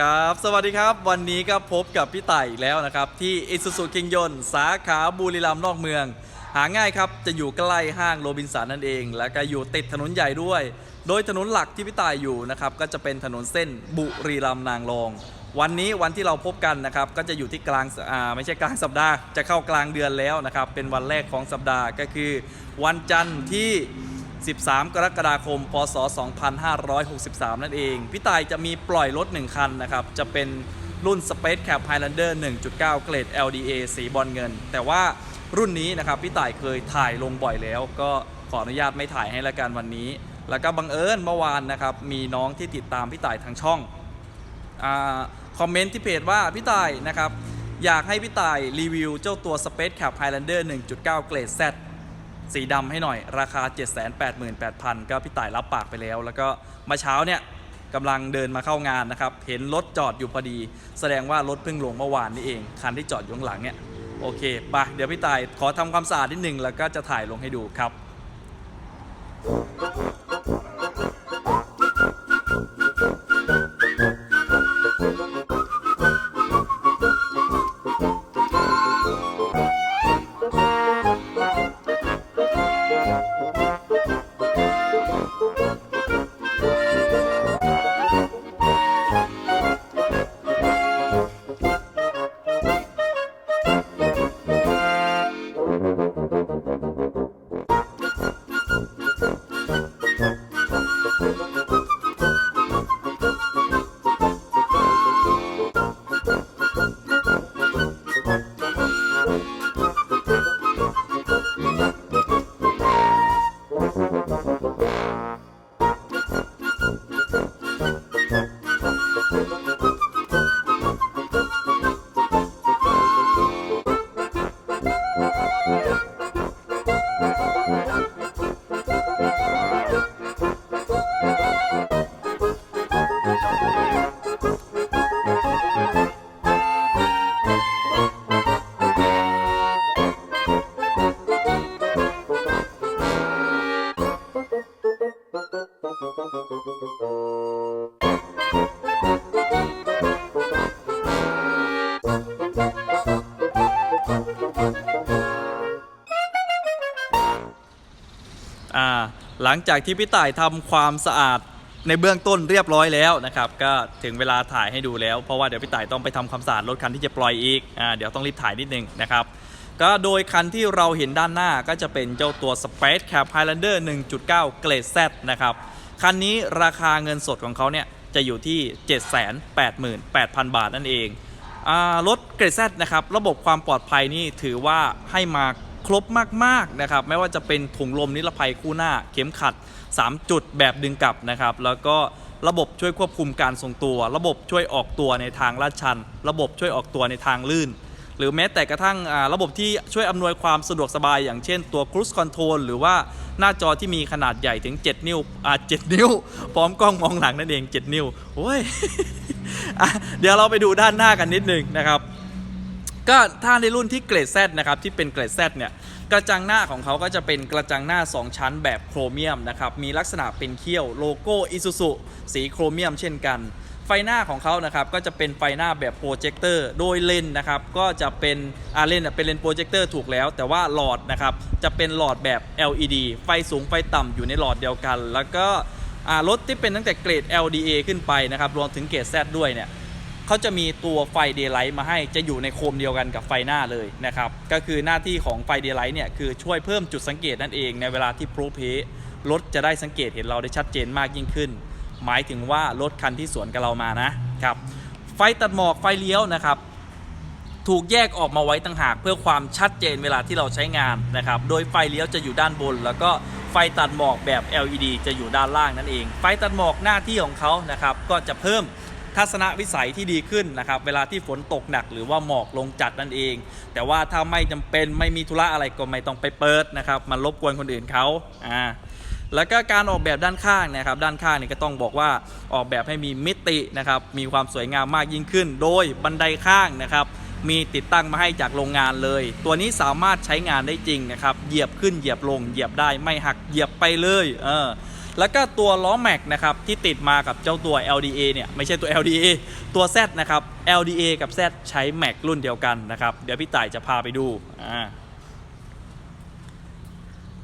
ครับ สวัสดีครับ วันนี้ก็พบกับพี่ไต่แล้วนะครับ ที่อิสุสุคิงยนสาขาบุรีรัมย์นอกเมือง หาง่ายครับ จะอยู่ใกล้ห้างโรบินสันนั่นเอง แล้วก็อยู่ติดถนนใหญ่ด้วย โดยถนนหลักที่พี่ต่ายอยู่นะครับ ก็จะเป็นถนนเส้นบุรีรัมย์นางรอง วันนี้วันที่เราพบกันนะครับ ก็จะอยู่ที่กลางอ่าไม่ใช่กลางสัปดาห์ จะเข้ากลางเดือนแล้วนะครับ เป็นวันแรกของสัปดาห์ก็คือ วันจันทร์ที่ 13 กรกฎาคม พศ 2563 นั่นเอง พี่ตายจะมีปล่อยรถ 1 คันนะครับ จะเป็นรุ่น Space Cap Highlander 1.9 เกรด LDA สีบอลเงิน แต่ว่ารุ่นนี้นะครับ พี่ต่ายเคยถ่ายลงบ่อยแล้ว ก็ขออนุญาตไม่ถ่ายให้ละกันวันนี้ แล้วก็บังเอิญเมื่อวานนะครับ มีน้องที่ติดตามพี่ต่ายทางช่องอคอมเมนต์ที่เพจว่าพี่ต่ายนะครับ อยากให้พี่ต่ายรีวิวเจ้าตัว Space Cap Highlander 1.9 เกรด Z สีดำให้หน่อยราคา 788,000ก็พี่ต่ายรับปากไปแล้ว แล้วก็มาเช้าเนี่ยกำลังเดินมาเข้างานนะครับ เห็นรถจอดอยู่พอดี แสดงว่ารถเพิ่งลงเมื่อวานนี่เอง คันที่จอดอยู่ข้างหลังเนี่ยโอเคไปเดี๋ยวพี่ต่ายขอทำความสะอาดนิดหนึ่งแล้วก็จะถ่ายลงให้ดูครับ ลังจากที่พี่ต่ายทำความสะอาดในเบื้องต้นเรียบร้อยแล้วนะครับ ก็ถึงเวลาถ่ายให้ดูแล้ว เพราะว่าเดี๋ยวพี่ต่ายต้องไปทำความสะอาดรถคันที่จะปล่อยอีกอ่าเดี๋ยวต้องรีบถ่ายนิดนึงนะครับก็โดยคันที่เราเห็นด้านหน้าก็จะเป็นเจ้าตัว Space Cap Highlander 1.9 เกรด Z นะครับ คันนี้ราคาเงินสดของเขาเนี่ย จะอยู่ที่ 788,000 บาทนั่นเองอ่ารถเกรด Z นะครับ ระบบความปลอดภัยนี่ถือว่าให้มา ครบมากๆนะครับไม่ว่าจะเป็นถุงลมนิรภัยคู่หน้า เข็มขัด 3 จุดแบบดึงกลับนะครับแล้วก็ระบบช่วยควบคุมการทรงตัว ระบบช่วยออกตัวในทางลาดชัน ระบบช่วยออกตัวในทางลื่น หรือแม้แต่กระทั่งระบบที่ช่วยอำนวยความสะดวกสบาย อย่างเช่นตัว Cruise Control หรือว่าหน้าจอที่มีขนาดใหญ่ถึง 7 นิ้วอ่า7นิ้ว พร้อมกล้องมองหลังนั่นเอง 7 นิ้วโอ้ยเดี๋ยวเราไปดูด้านหน้ากันนิดนึงนะครับ ก็ถ้าในรุ่นที่เกรด Z นะครับที่เป็นเกรด Z เนี่ยกระจังหน้าของเขาก็จะเป็นกระจังหน้า 2 ชั้นแบบโครเมียมนะครับมีลักษณะเป็นเขี้ยวโลโก้อิซูซุสีโครเมียมเช่นกัน ไฟหน้าของเขานะครับก็จะเป็นไฟหน้าแบบโปรเจคเตอร์โดยเลนนะครับก็จะเป็นอาเลนเป็นเลนโปรเจคเตอร์ถูกแล้ว แต่ว่าหลอดนะครับจะเป็นหลอดแบบ LED ไฟสูงไฟต่ำอยู่ในหลอดเดียวกัน แล้วก็อ่ารถที่เป็นตั้งแต่เกรด LDA ขึ้นไปนะครับรวมถึงเกรด Z ด้วยเนี่ย เขาจะมีตัวไฟเดย์ไลท์มาให้จะอยู่ในโคมเดียวกันกับไฟหน้าเลยนะครับ ก็คือหน้าที่ของไฟเดย์ไลท์เนี่ยคือช่วยเพิ่มจุดสังเกตนั่นเองในเวลาที่โปรเพรถจะได้สังเกตเห็นเราได้ชัดเจนมากยิ่งขึ้น หมายถึงว่ารถคันที่สวนกับเรามานะครับ ไฟตัดหมอกไฟเลี้ยวนะครับ ถูกแยกออกมาไว้ต่างหากเพื่อความชัดเจนเวลาที่เราใช้งานนะครับ โดยไฟเลี้ยวจะอยู่ด้านบน แล้วก็ไฟตัดหมอกแบบ LED จะอยู่ด้านล่างนั่นเอง ไฟตัดหมอกหน้าที่ของเขานะครับ ก็จะเพิ่ม ทัศนวิสัยที่ดีขึ้นนะครับเวลาที่ฝนตกหนักหรือว่าหมอกลงจัดนั่นเอง แต่ว่าถ้าไม่จำเป็นไม่มีธุระอะไรก็ไม่ต้องไปเปิดนะครับมันรบกวนคนอื่นเขาอ่าแล้วก็การออกแบบด้านข้างนะครับด้านข้างนี่ก็ต้องบอกว่าออกแบบให้มีมิตินะครับมีความสวยงามมากยิ่งขึ้น โดยบันไดข้างนะครับมีติดตั้งมาให้จากโรงงานเลย ตัวนี้สามารถใช้งานได้จริงนะครับ เหยียบขึ้นเหยียบลง เหยียบได้ไม่หักเหยียบไปเลย เออ แล้วก็ตัวล้อแม็กนะครับที่ติดมากับเจ้าตัว LDA เนี่ยไม่ใช่ตัว LDA ตัว Z นะครับ LDA กับ Z ใช้แม็กรุ่นเดียวกันนะครับเดี๋ยวพี่ต่ายจะพาไปดูอ่า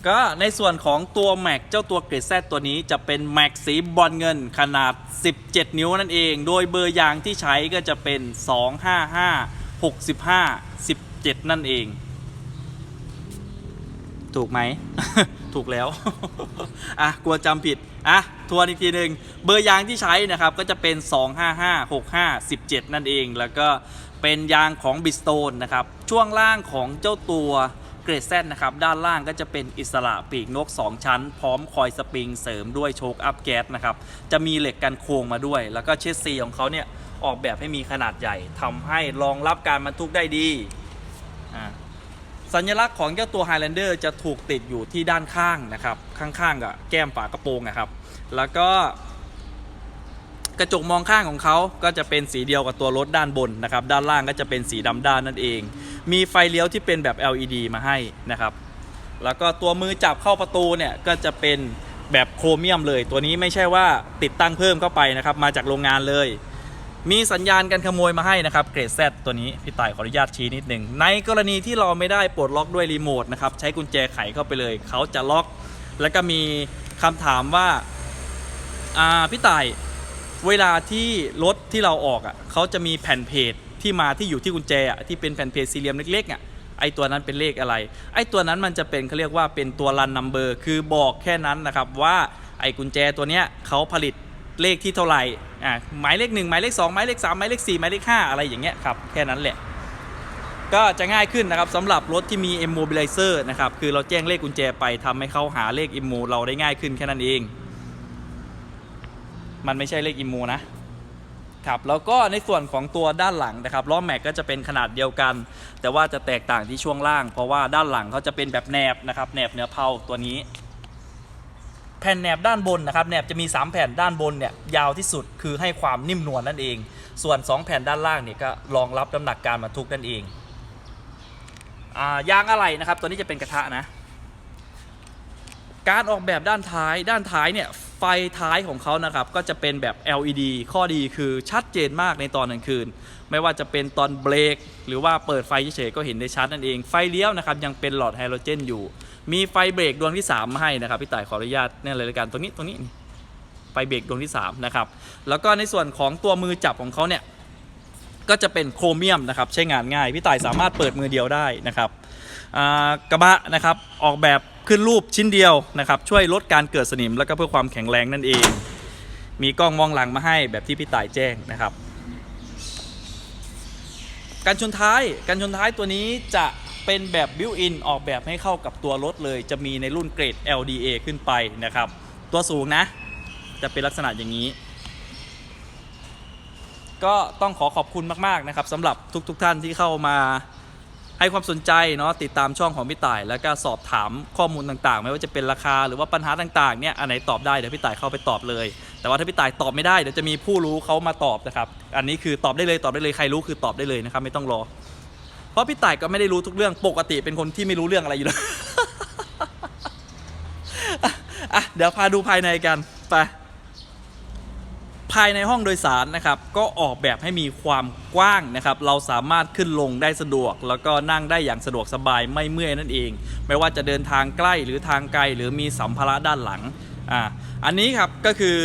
ก็ในส่วนของตัวแม็กเจ้าตัวเกรดแซตัวนี้จะเป็นแม็กสีบอลเงินขนาด 17 นิ้วนั่นเอง โดยเบอร์ยางที่ใช้ก็จะเป็น 255 65 17 นั่นเอง ถูกไหม ถูกแล้ว อะ กลัวจำผิด อะ ทวนอีกทีหนึ่งเบอร์ยางที่ใช้นะครับ ก็จะเป็น 255 65 17 นั่นเอง แล้วก็เป็นยางของบิสโตนนะครับ ช่วงล่างของเจ้าตัวเกรดแซนะครับ ด้านล่างก็จะเป็นอิสระปีกนก 2 ชั้น พร้อมคอยสปริงเสริมด้วยโชคอัพแก๊สนะครับ จะมีเหล็กกันโค้งมาด้วย แล้วก็เชสซีของเขาเนี่ยออกแบบให้มีขนาดใหญ่ทำให้รองรับการบรรทุกได้ดีอ่า สัญลักษณ์ของเจ้าตัว Highlander จะถูกติดอยู่ที่ด้านข้างนะครับ ข้างๆกับแก้มฝากระโปรงนะครับ แล้วก็กระจกมองข้างของเขาก็จะเป็นสีเดียวกับตัวรถด้านบนนะครับ ด้านล่างก็จะเป็นสีดำด้านนั่นเอง มีไฟเลี้ยวที่เป็นแบบ LED มาให้นะครับ แล้วก็ตัวมือจับเข้าประตูเนี่ยก็จะเป็นแบบโครเมียมเลย ตัวนี้ไม่ใช่ว่าติดตั้งเพิ่มเข้าไปนะครับ มาจากโรงงานเลย มีสัญญาณการขโมยมาให้นะครับเกรด Z ตัวนี้พี่ต่ายขออนุญาตชี้นิดหนึ่งในกรณีที่เราไม่ได้ปลดล็อกด้วยรีโมทนะครับใช้กุญแจไขเข้าไปเลย เขาจะล็อก แล้วก็มีคำถามว่าอ่าพี่ต่ายเวลาที่รถที่เราออกอะเขาจะมีแผ่นเพจที่มาที่อยู่ที่กุญแจอะที่เป็นแผ่นเพจสี่เหลี่ยมเล็กๆอะไอตัวนั้นเป็นเลขอะไร ไอตัวนั้นมันจะเป็นเขาเรียกว่าเป็นตัวรันนัมเบอร์คือบอกแค่นั้นนะครับว่าไอกุญแจตัวเนี้ยเขาผลิต เลขที่เท่าไหร่อ่าหมายเลขหนึ่งหมายเลขสองหมายเลขสามหมายเลขสี่หมายเลขห้าอะไรอย่างเงี้ยครับแค่นั้นแหละ ก็จะง่ายขึ้นนะครับสำหรับรถที่มี immobilizer นะครับคือเราแจ้งเลขกุญแจไปทำให้เขาหาเลข immo เราได้ง่ายขึ้นแค่นั้นเอง มันไม่ใช่เลข immo นะครับแล้วก็ในส่วนของตัวด้านหลังนะครับล้อแม็กก็จะเป็นขนาดเดียวกัน แต่ว่าจะแตกต่างที่ช่วงล่าง เพราะว่าด้านหลังเขาจะเป็นแบบแนบนะครับแนบเนื้อเพาตัวนี้ แผ่นแหนบด้านบนนะครับแหนบจะมี 3 แผ่นด้านบนเนี่ยยาวที่สุดคือให้ความนิ่มนวลนั่นเอง ส่วน 2 แผ่นด้านล่างเนี่ยก็รองรับน้ำหนักการบรรทุกนั่นเองอยางอะไรนะครับ ตัวนี้จะเป็นกระทะนะ การออกแบบด้านท้ายด้านท้ายเนี่ยไฟท้ายของเขานะครับก็จะเป็นแบบ LED ข้อดีคือชัดเจนมากในตอนกลางคืน ไม่ว่าจะเป็นตอนเบรกหรือว่าเปิดไฟเฉยๆก็เห็นได้ชัดนั่นเองไฟเลี้ยวนะครับยังเป็นหลอดไฮโดรเจนอยู่ มีไฟเบรกดวงที่ 3 มาให้นะครับพี่ต่ายขออนุญาตเนี่ยเลยละกันตรงนี้ตรงนี้ไฟเบรกดวงที่3นะครับแล้วก็ในส่วนของตัวมือจับของเขาเนี่ยก็จะเป็นโครเมียมนะครับใช้งานง่ายพี่ต่ายสามารถเปิดมือเดียวได้นะครับกระบะนะครับออกแบบขึ้นรูปชิ้นเดียวนะครับช่วยลดการเกิดสนิม แล้วก็เพื่อความแข็งแรงนั่นเอง มีกล้องมองหลังมาให้แบบที่พี่ต่ายแจ้งนะครับการชนท้ายการชนท้ายตัวนี้จะ เป็นแบบบิวอินออกแบบให้เข้ากับตัวรถเลย จะมีในรุ่นเกรด LDA ขึ้นไปนะครับ ตัวสูงนะ จะเป็นลักษณะอย่างนี้ ก็ต้องขอขอบคุณมากๆนะครับสำหรับทุกๆทท่านที่เข้ามาให้ความสนใจเนาะติดตามช่องของพี่ต่าย แล้วก็สอบถามข้อมูลต่างๆ ไม่ว่าจะเป็นราคาหรือว่าปัญหาต่างๆเนี่ยอันไหนตอบได้เดี๋ยวพี่ต่ายเข้าไปตอบเลย แต่ว่าถ้าพี่ต่ายตอบไม่ได้เดี๋ยวจะมีผู้รู้เขามาตอบนะครับ อันนี้คือตอบได้เลยตอบได้เลยใครรู้คือตอบได้เลยนะครับไม่ต้องรอ ราะพี่ต่ายก็ไม่ได้รู้ทุกเรื่องปกติเป็นคนที่ไม่รู้เรื่องอะไรอยู่แล้วอะเดี๋ยวพาดูภายในกันไปภายในห้องโดยสารนะครับก็ออกแบบให้มีความกว้างนะครับ เราสามารถขึ้นลงได้สะดวก แล้วก็นั่งได้อย่างสะดวกสบายไม่เมื่อยนั่นเอง ไม่ว่าจะเดินทางใกล้หรือทางไกลหรือมีสัมภาระด้านหลังอ่าอันนี้ครับก็คือ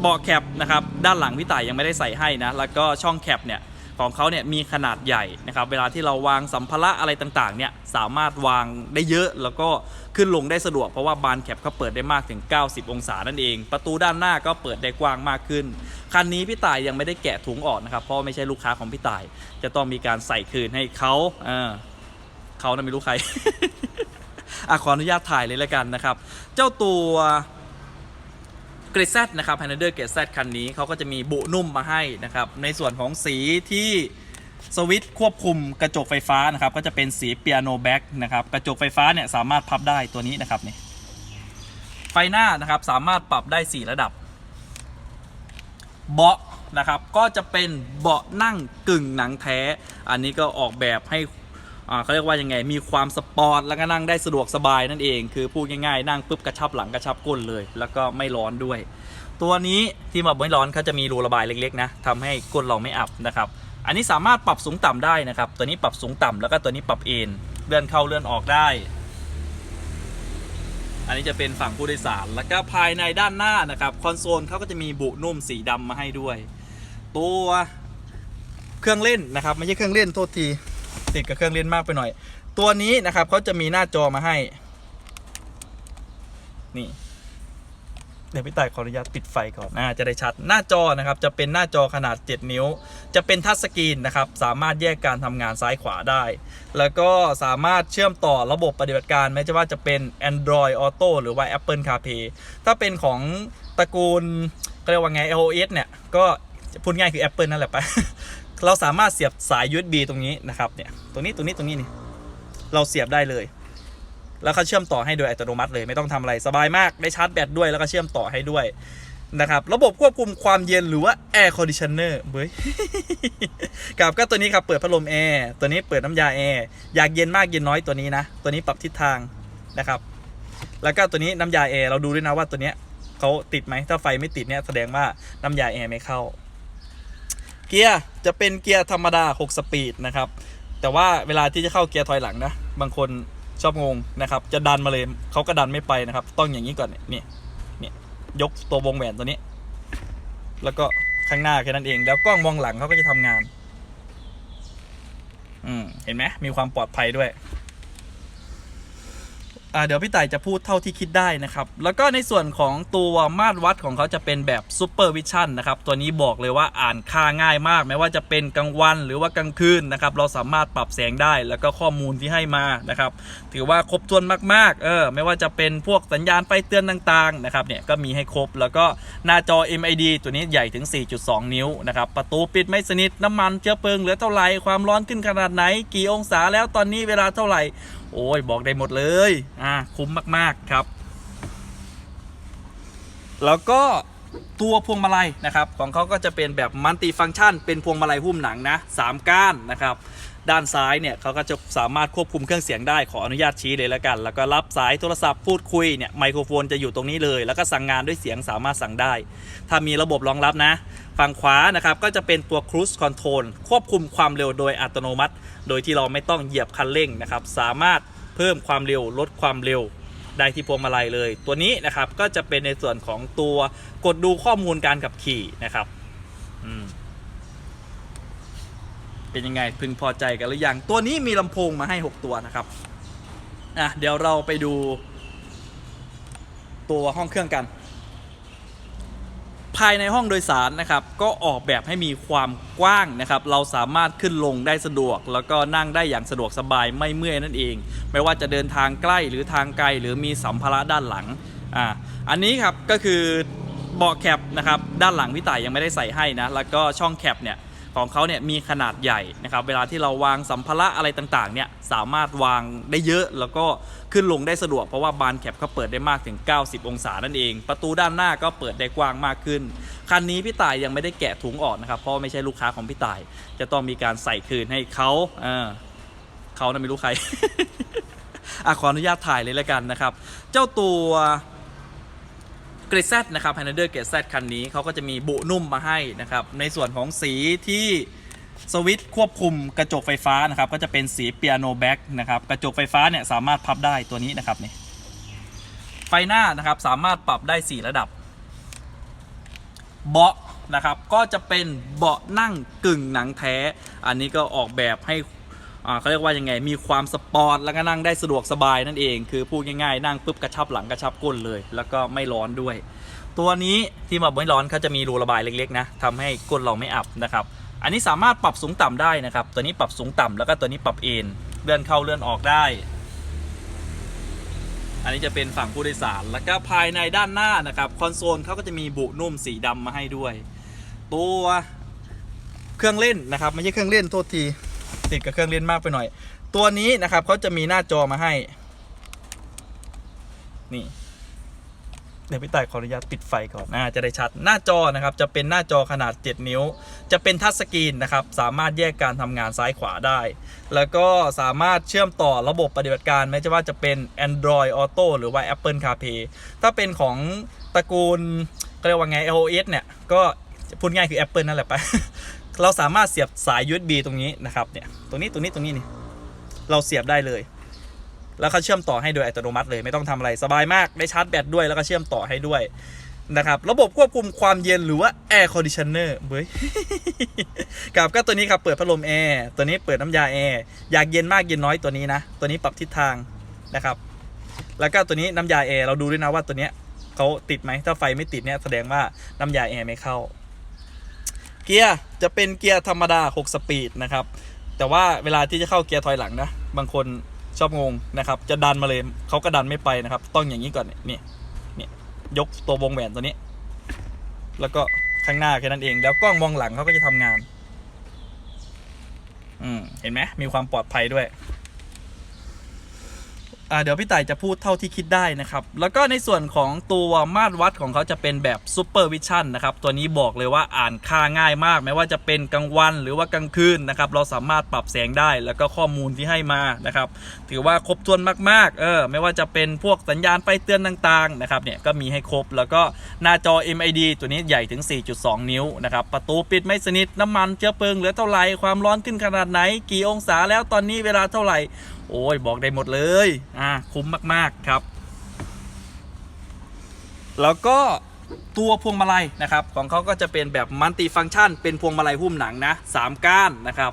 เบาะแคปนะครับด้านหลังพี่ต่ายยังไม่ได้ใส่ให้นะแล้วก็ช่องแคปเนี่ย ของเขาเนี่ยมีขนาดใหญ่นะครับเวลาที่เราวางสัมภาระอะไรต่างๆเนี่ยสามารถวางได้เยอะแล้วก็ขึ้นลงได้สะดวกเพราะว่าบานแคปเขาเปิดได้มากถึง 90 องศานั่นเอง ประตูด้านหน้าก็เปิดได้กว้างมากขึ้น คันนี้พี่ต่ายยังไม่ได้แกะถุงออกนะครับเพราะไม่ใช่ลูกค้าของพี่ต่าย จะต้องมีการใส่คืนให้เขาเออเขานะไม่รู้ใครอะขออนุญาตถ่ายเลยแล้วกันนะครับ เจ้าตัว กรดแซนะครับไฮนเดอร์เกรดแซคันนี้เขาก็จะมีบุนุ่มมาให้นะครับในส่วนของสีที่สวิตช์ควบคุมกระจกไฟฟ้านะครับก็จะเป็นสีเปียโนแบ็กนะครับกระจกไฟฟ้าเนี่ยสามารถพับได้ตัวนี้นะครับนี่ไฟหน้านะครับสามารถปรับได้ 4 ระดับ เบาะนะครับก็จะเป็นเบาะนั่งกึ่งหนังแท้ อันนี้ก็ออกแบบให้ เขาเรียกว่ายังไงมีความสปอร์ตแล้วก็นั่งได้สะดวกสบายนั่นเอง คือพูดง่ายๆนั่งปุ๊บกระชับหลังกระชับก้นเลย แล้วก็ไม่ร้อนด้วย ตัวนี้ที่มาไม่ร้อนเขาจะมีรูระบายเล็กๆนะทำให้ก้นเราไม่อับนะครับอันนี้สามารถปรับสูงต่ำได้นะครับ ตัวนี้ปรับสูงต่ำแล้วก็ตัวนี้ปรับเอนเลื่อนเข้าเลื่อนออกได้ อันนี้จะเป็นฝั่งผู้โดยสาร แล้วก็ภายในด้านหน้านะครับคอนโซลเขาก็จะมีบุนุ่มสีดำมาให้ด้วย ตัวเครื่องเล่นนะครับ ไม่ใช่เครื่องเล่นโทษที ติดกับเครื่องเล่นมากไปหน่อย ตัวนี้นะครับเขาจะมีหน้าจอมาให้ นี่เดี๋ยวพี่ต่ายขออนุญาตปิดไฟก่อนนะจะได้ชัดหน้าจอนะครับจะเป็นหน้าจอขนาด 7 นิ้ว จะเป็นทัชสกรีนนะครับสามารถแยกการทำงานซ้ายขวาได้ แล้วก็สามารถเชื่อมต่อระบบปฏิบัติการไม่ว่าจะเป็น Android Auto หรือว่า Apple CarPlay ถ้าเป็นของตระกูลก็เรียกว่าไง iOS เนี่ยก็พูดง่ายคือ Apple นั่นแหละปะ เราสามารถเสียบสาย USB ตรงนี้นะครับเนี่ยตรงนี้ตรงนี้ตรงนี้นี่เราเสียบได้เลย แล้วเขาเชื่อมต่อให้โดยอัตโนมัติเลยไม่ต้องทำอะไรสบายมากได้ชาร์จแบตด้วยแล้วก็เชื่อมต่อให้ด้วยนะครับระบบควบคุมความเย็นหรือว่า Air Conditioner เบ้ยกับก็ตัวนี้ครับเปิดพัดลมแอร์ตัวนี้เปิดน้ำยาแอร์อยากเย็นมากเย็นน้อยตัวนี้นะ ตัวนี้ปรับทิศทางนะครับ แล้วก็ตัวนี้น้ำยาแอร์เราดูด้วยนะว่าตัวเนี้ยเขาติดไหมถ้าไฟไม่ติดเนี่ยแสดงว่าน้ำยาแอร์ไม่เข้า เกียร์จะเป็นเกียร์ธรรมดา 6 สปีดนะครับ แต่ว่าเวลาที่จะเข้าเกียร์ถอยหลังนะ บางคนชอบงงนะครับ จะดันมาเลยเขาก็ดันไม่ไปนะครับ ต้องอย่างนี้ก่อนนี่นี่ยกตัววงแหวนตัวนี้ แล้วก็ข้างหน้าแค่นั้นเอง แล้วกล้องมองหลังเขาก็จะทำงาน อืมเห็นไหมมีความปลอดภัยด้วย เดี๋ยวพี่ต่ายจะพูดเท่าที่คิดได้นะครับ แล้วก็ในส่วนของตัวมาตรวัดของเขาจะเป็นแบบ Super Vision นะครับ ตัวนี้บอกเลยว่าอ่านค่าง่ายมาก ไม่ว่าจะเป็นกลางวันหรือว่ากลางคืนนะครับ เราสามารถปรับแสงได้แล้วก็ข้อมูลที่ให้มานะครับ ถือว่าครบถ้วนมากๆ เออ ไม่ว่าจะเป็นพวกสัญญาณไฟเตือนต่างๆนะครับ เนี่ยก็มีให้ครบ แล้วก็หน้าจอ MID ตัวนี้ใหญ่ถึง 4.2 นิ้วนะครับ ประตูปิดไม่สนิท น้ำมันเชื้อเพลิงเหลือเท่าไหร่ ความร้อนขึ้นขนาดไหน กี่องศาแล้วตอนนี้เวลาเท่าไหร่ โอ้ยบอกได้หมดเลยอ่าคุ้มมากๆครับ แล้วก็ตัวพวงมาลัยนะครับของเขาก็จะเป็นแบบมัลติฟัง c t ชัน เป็นพวงมาลัยหุ้มหนังนะสามก้านนะครับ ด้านซ้ายเนี่ยเขาก็จะสามารถควบคุมเครื่องเสียงได้ขออนุญาตชี้เลยแล้วกัน แล้วก็รับสายโทรศัพท์พูดคุยเนี่ยไมโครโฟนจะอยู่ตรงนี้เลย แล้วก็สั่งงานด้วยเสียงสามารถสั่งได้ ถ้ามีระบบรองรับนะ ฝั่งขวานะครับก็จะเป็นตัว Cruise Control ควบคุมความเร็วโดยอัตโนมัติ โดยที่เราไม่ต้องเหยียบคันเร่งนะครับสามารถเพิ่มความเร็วลดความเร็วได้ที่พวงมาลัยเลย ตัวนี้นะครับก็จะเป็นในส่วนของตัวกดดูข้อมูลการขับขี่นะครับเป็นยังไงพึงพอใจกันหรือยังตัวนี้มีลำโพงมาให้ 6 ตัวนะครับอะเดี๋ยวเราไปดูตัวห้องเครื่องกัน ภายในห้องโดยสารนะครับ ก็ออกแบบให้มีความกว้างนะครับ เราสามารถขึ้นลงได้สะดวก แล้วก็นั่งได้อย่างสะดวกสบายไม่เมื่อยนั่นเอง ไม่ว่าจะเดินทางใกล้หรือทางไกลหรือมีสัมภาระด้านหลังอ่าอันนี้ครับก็คือเบาะแคปนะครับด้านหลังพี่ต่ายยังไม่ได้ใส่ให้นะแล้วก็ช่องแคปเนี่ย ของเขาเนี่ยมีขนาดใหญ่นะครับเวลาที่เราวางสัมภาระอะไรต่างๆเนี่ยสามารถวางได้เยอะแล้วก็ขึ้นลงได้สะดวกเพราะว่าบานแคปเขาเปิดได้มากถึง 90 องศานั่นเอง ประตูด้านหน้าก็เปิดได้กว้างมากขึ้น คันนี้พี่ต่ายยังไม่ได้แกะถุงออกนะครับเพราะไม่ใช่ลูกค้าของพี่ต่าย จะต้องมีการใส่คืนให้เขาอ่าเขานะไม่รู้ใครอะขออนุญาตถ่ายเลยแล้วกันนะครับ เจ้าตัว เกรดแซนะครับ h ฮนเดอร์เกรดแซคันนี้เขาก็จะมีบุนุ่มมาให้นะครับ ในส่วนของสีที่สวิตช์ควบคุมกระจกไฟฟ้านะครับ ก็จะเป็นสีเปียโนแบ็กนะครับ กระจกไฟฟ้าเนี่ยสามารถพับได้ตัวนี้นะครับนี่ไฟหน้านะครับสามารถปรับได้ 4 ระดับ เบาะนะครับก็จะเป็นเบาะนั่งกึ่งหนังแท้ อันนี้ก็ออกแบบให้ เขาเรียกว่ายังไง มีความสปอร์ตแล้วก็นั่งได้สะดวกสบายนั่นเอง คือพูดง่ายๆ นั่งปุ๊บกระชับหลังกระชับก้นเลย แล้วก็ไม่ร้อนด้วย ตัวนี้ที่มาไม่ร้อนเขาจะมีรูระบายเล็กๆนะทำให้ก้นเราไม่อับนะครับ อันนี้สามารถปรับสูงต่ำได้นะครับ ตัวนี้ปรับสูงต่ำแล้วก็ตัวนี้ปรับเอนเลื่อนเข้าเลื่อนออกได้ อันนี้จะเป็นฝั่งผู้โดยสาร แล้วก็ภายในด้านหน้านะครับคอนโซลเขาก็จะมีบุนุ่มสีดำมาให้ด้วย ตัวเครื่องเล่นนะครับไม่ใช่เครื่องเล่นโทษที ติดกับเครื่องเล่นมากไปหน่อย ตัวนี้นะครับเขาจะมีหน้าจอมาให้ นี่เดี๋ยวพี่ต่ายขออนุญาตปิดไฟก่อนอ่าจะได้ชัดหน้าจอนะครับ จะเป็นหน้าจอขนาด 7 นิ้ว จะเป็นทัชสกรีนนะครับ สามารถแยกการทำงานซ้ายขวาได้ แล้วก็สามารถเชื่อมต่อระบบปฏิบัติการไม่ว่าจะเป็น Android Auto หรือว่า Apple CarPlay ถ้าเป็นของตระกูลเขาเรียกว่าไง iOS เนี่ย ก็พูดง่ายคือ Apple นั่นแหละไป เราสามารถเสียบสาย USB ตรงนี้นะครับเนี่ยตรงนี้ตรงนี้ตรงนี้นี่เราเสียบได้เลย แล้วเขาเชื่อมต่อให้โดยอัตโนมัติเลยไม่ต้องทำอะไรสบายมากได้ชาร์จแบตด้วยแล้วก็เชื่อมต่อให้ด้วยนะครับระบบควบคุมความเย็นหรือว่า Air Conditioner เบ้ยกับก็ตัวนี้ครับเปิดพัดลมแอร์ตัวนี้เปิดน้ำยาแอร์อยากเย็นมากเย็นน้อยตัวนี้นะ ตัวนี้ปรับทิศทางนะครับ แล้วก็ตัวนี้น้ำยาแอร์เราดูด้วยนะว่าตัวเนี้ยเขาติดไหมถ้าไฟไม่ติดเนี่ยแสดงว่าน้ำยาแอร์ไม่เข้า เกียร์จะเป็นเกียร์ธรรมดา 6 สปีดนะครับ แต่ว่าเวลาที่จะเข้าเกียร์ถอยหลังนะ บางคนชอบงงนะครับ จะดันมาเลยเขาก็ดันไม่ไปนะครับ ต้องอย่างนี้ก่อนนี่นี่ยกตัววงแหวนตัวนี้ แล้วก็ข้างหน้าแค่นั้นเอง แล้วกล้องมองหลังเขาก็จะทำงาน อืมเห็นไหมมีความปลอดภัยด้วย เดี๋ยวพี่ต่ายจะพูดเท่าที่คิดได้นะครับ แล้วก็ในส่วนของตัวมาตรวัดของเขาจะเป็นแบบซูเปอร์วิชั่นนะครับ ตัวนี้บอกเลยว่าอ่านค่าง่ายมาก ไม่ว่าจะเป็นกลางวันหรือว่ากลางคืนนะครับ เราสามารถปรับแสงได้แล้วก็ข้อมูลที่ให้มานะครับ ถือว่าครบถ้วนมากๆ เออ ไม่ว่าจะเป็นพวกสัญญาณไฟเตือนต่างๆนะครับ เนี่ยก็มีให้ครบ แล้วก็หน้าจอ MID ตัวนี้ใหญ่ถึง 4.2 นิ้วนะครับ ประตูปิดไม่สนิท น้ำมันเชื้อเพลิงเหลือเท่าไหร่ ความร้อนขึ้นขนาดไหน กี่องศาแล้วตอนนี้เวลาเท่าไหร่ โอ้ยบอกได้หมดเลย อ่าคุ้มมากๆครับ แล้วก็ตัวพวงมาลัยนะครับ ของเขาก็จะเป็นแบบมัลติฟังก์ชัน เป็นพวงมาลัยหุ้มหนังนะสามก้านนะครับ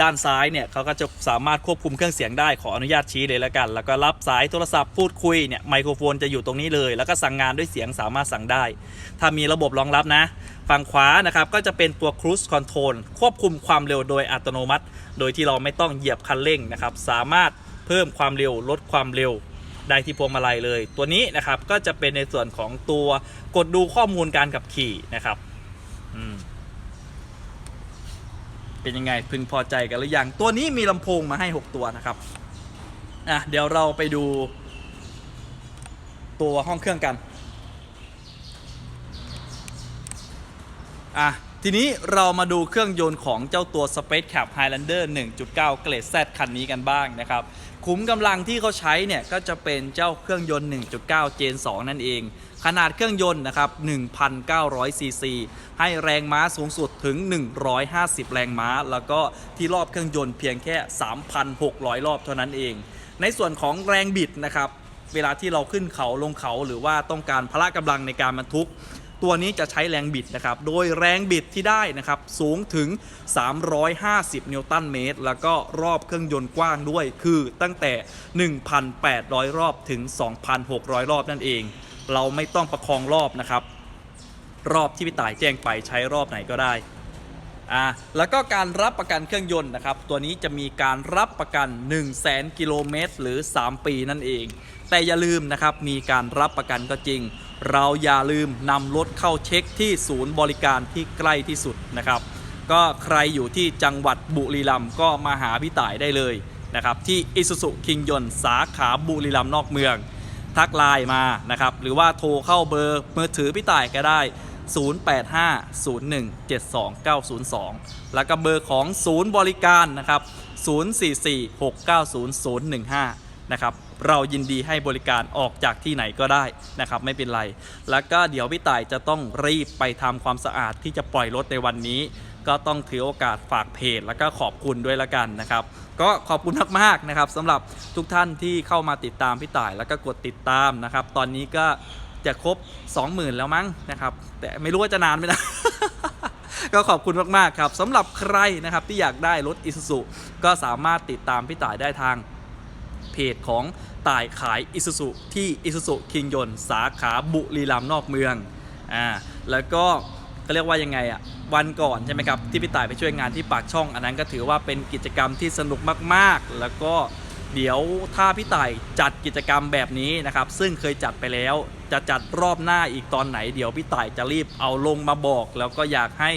ด้านซ้ายเนี่ยเขาก็จะสามารถควบคุมเครื่องเสียงได้ขออนุญาตชี้เลยแล้วกัน แล้วก็รับสายโทรศัพท์พูดคุยเนี่ยไมโครโฟนจะอยู่ตรงนี้เลย แล้วก็สั่งงานด้วยเสียงสามารถสั่งได้ ถ้ามีระบบรองรับนะ ฝั่งขวานะครับก็จะเป็นตัว Cruise Control ควบคุมความเร็วโดยอัตโนมัติ โดยที่เราไม่ต้องเหยียบคันเร่งนะครับสามารถเพิ่มความเร็วลดความเร็วได้ที่พวงมาลัยเลย ตัวนี้นะครับก็จะเป็นในส่วนของตัวกดดูข้อมูลการขับขี่นะครับอืม เป็นยังไงพึงพอใจกันหรือยัง ตัวนี้มีลำโพงมาให้ 6 ตัวนะครับอะเดี๋ยวเราไปดูตัวห้องเครื่องกันอะ ทีนี้เรามาดูเครื่องยนต์ของเจ้าตัว Space Cap Highlander 1.9 เกรด Z คันนี้กันบ้างนะครับคุ้มกำลังที่เขาใช้เนี่ยก็จะเป็นเจ้าเครื่องยนต์ 1.9 Gen 2 นั่นเอง ขนาดเครื่องยนต์นะครับ1,900ซีซี ให้แรงม้าสูงสุดถึง 150 แรงม้า แล้วก็ที่รอบเครื่องยนต์เพียงแค่ 3,600 รอบเท่านั้นเอง ในส่วนของแรงบิดนะครับ เวลาที่เราขึ้นเขาลงเขาหรือว่าต้องการพละกำลังในการบรรทุก ตัวนี้จะใช้แรงบิดนะครับ โดยแรงบิดที่ได้นะครับสูงถึง 350 นิวตันเมตร แล้วก็รอบเครื่องยนต์กว้างด้วย คือตั้งแต่ 1,800 รอบถึง 2,600 รอบนั่นเอง เราไม่ต้องประคองรอบนะครับ รอบที่พี่ต่ายแจ้งไปใช้รอบไหนก็ได้อ่าแล้วก็การรับประกันเครื่องยนต์นะครับ ตัวนี้จะมีการรับประกัน 1 0 0 0 0 0กิโลเมตรหรือ 3 ปีนั่นเอง แต่อย่าลืมนะครับ มีการรับประกันก็จริง เราอย่าลืมนำรถเข้าเช็คที่ศูนย์บริการที่ใกล้ที่สุดนะครับ ก็ใครอยู่ที่จังหวัดบุรีรัมย์ก็มาหาพี่ต่ายได้เลยนะครับ ที่อิสุสุคิงยนสาขาบุรีรัมย์นอกเมือง ทักไลน์มานะครับ หรือว่าโทรเข้าเบอร์มือถือพี่ต่ายก็ได้ 0850172902 แล้วก็เบอร์ของศูนย์บริการนะครับ 044690015 นะครับเรายินดีให้บริการออกจากที่ไหนก็ได้นะครับไม่เป็นไร แล้วก็เดี๋ยวพี่ต่ายจะต้องรีบไปทำความสะอาดที่จะปล่อยรถในวันนี้ ก็ต้องถือโอกาสฝากเพจแล้วก็ขอบคุณด้วยละกันนะครับก็ขอบคุณมากๆนะครับสำหรับทุกท่านที่เข้ามาติดตามพี่ต่ายแล้วก็กดติดตามนะครับ ตอนนี้ก็จะครบ 20,000 แล้วมั้งนะครับ แต่ไม่รู้ว่าจะนานไหมนะก็ขอบคุณมาก ๆ ครับสำหรับใครนะครับที่อยากได้รถ i s u z u ก็สามารถติดตามพี่ต่ายได้ทาง จของต่ายขายอิสุสุที่อิสุสุคิงยนสาขาบุรีรัมย์นอกเมืองอ่าแล้วก็ก็เรียกว่ายังไงอะ่ะวันก่อนใช่ไหมครับที่พี่ต่ายไปช่วยงานที่ปากช่อง อันนั้นก็ถือว่าเป็นกิจกรรมที่สนุกมากๆ แล้วก็เดี๋ยวถ้าพี่ต่ายจัดกิจกรรมแบบนี้นะครับ ซึ่งเคยจัดไปแล้วจะจัดรอบหน้าอีกตอนไหน เดี๋ยวพี่ต่ายจะรีบเอาลงมาบอก แล้วก็อยากให้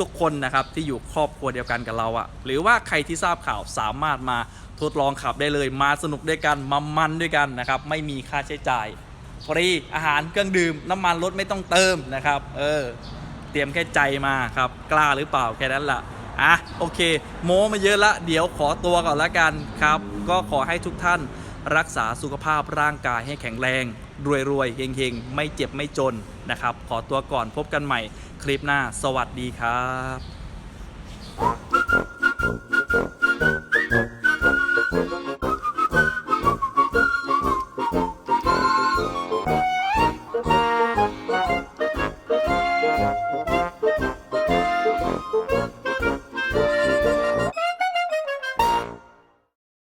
ทุกๆคนนะครับที่อยู่ครอบครัวเดียวกันกับเราอะหรือว่าใครที่ทราบข่าวสามารถมา ทดลองขับได้เลยมาสนุกด้วยกันมามันด้วยกันนะครับ ไม่มีค่าใช้จ่ายฟรีอาหารเครื่องดื่ม น้ำมันรถไม่ต้องเติมนะครับ เออ เตรียมแค่ใจมาครับ กล้าหรือเปล่าแค่นั้นละอะโอเค โม้มาเยอะละ เดี๋ยวขอตัวก่อนละกันครับ ก็ขอให้ทุกท่านรักษาสุขภาพร่างกายให้แข็งแรง รวยๆเฮงๆ ไม่เจ็บไม่จนนะครับ ขอตัวก่อนพบกันใหม่คลิปหน้า สวัสดีครับ